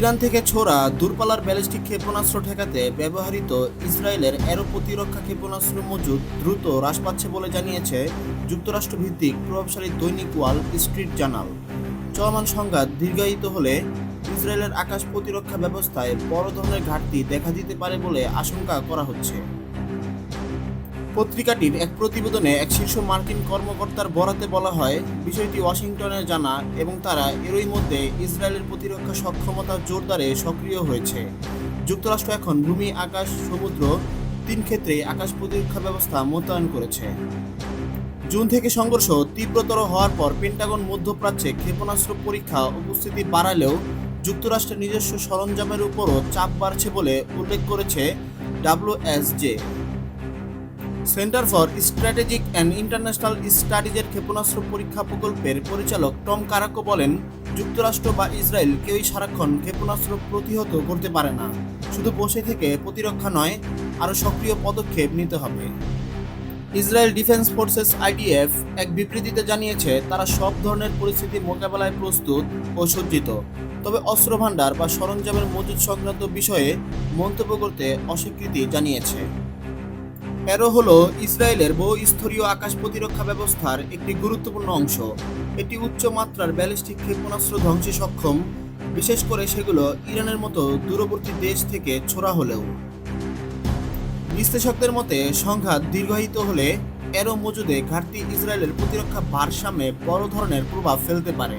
Iran থেকে ছোড়া দূরপাল্লার ব্যালিস্টিক ক্ষেপণাস্ত্র ঠেকাতে ব্যবহৃত ইসরায়েলের অ্যারো প্রতিরক্ষা ক্ষেপণাস্ত্র মজুদ দ্রুত হ্রাস পাচ্ছে বলে জানিয়েছে যুক্তরাষ্ট্র ভিত্তিক প্রভাবশালী দৈনিক ওয়াল স্ট্রিট জার্নাল। চলমান সংঘাত দীর্ঘায়িত হলে ইসরায়েলের আকাশ প্রতিরক্ষা ব্যবস্থায় বড় ধরনের ঘাটতি দেখা দিতে পারে বলে আশঙ্কা করা হচ্ছে। পত্রিকাটির এক প্রতিবেদনে এক শীর্ষ মার্কিন কর্মকর্তার বরাতে বলা হয়, বিষয়টি ওয়াশিংটনের জানা এবং তারা এরই মধ্যে ইসরায়েলের প্রতিরক্ষা সক্ষমতা জোরদারে সক্রিয় হয়েছে। যুক্তরাষ্ট্র এখন ভূমি, আকাশ, সমুদ্র তিন ক্ষেত্রে আকাশ প্রতিরক্ষা ব্যবস্থা মোতায়েন করেছে। জুন থেকে সংঘর্ষ তীব্রতর হওয়ার পর পেন্টাগন মধ্যপ্রাচ্যে ক্ষেপণাস্ত্র পরীক্ষা উপস্থিতি বাড়ালেও যুক্তরাষ্ট্রের নিজস্ব সরঞ্জামের উপরও চাপ বাড়ছে বলে উল্লেখ করেছে WSJ. Centre for strategic and international স্টাডিজের ক্ষেপণাস্ত্র পরীক্ষা প্রকল্পের পরিচালক টম কারাকো বলেন, যুক্তরাষ্ট্র বা ইসরায়েল কেউই সারাক্ষণ ক্ষেপণাস্ত্র প্রতিহত করতে পারে না। শুধু বসে থেকে প্রতিরক্ষা নয়, আরও সক্রিয় পদক্ষেপ নিতে হবে। ইসরায়েল ডিফেন্স ফোর্সেস আইডিএফ এক বিবৃতিতে জানিয়েছে, তারা সব ধরনের পরিস্থিতি মোকাবেলায় প্রস্তুত ও সজ্জিত। তবে অস্ত্র ভাণ্ডার বা সরঞ্জামের মজুদ সংক্রান্ত বিষয়ে মন্তব্য করতে অস্বীকৃতি জানিয়েছে। অ্যারো হলো, ইসরায়েলের বহু স্তরীয় আকাশ প্রতিরক্ষা ব্যবস্থার একটি গুরুত্বপূর্ণ অংশ। এটি উচ্চ মাত্রার ব্যালিস্টিক ক্ষেপণাস্ত্র ধ্বংসে সক্ষম, বিশেষ করে সেগুলো ইরানের মতো দূরবর্তী দেশ থেকে ছোড়া হলেও। বিশ্লেষকদের মতে, সংঘাত দীর্ঘায়িত হলে এরও মজুদে ঘাটতি ইসরায়েলের প্রতিরক্ষা ভারসাম্যে বড় ধরনের প্রভাব ফেলতে পারে।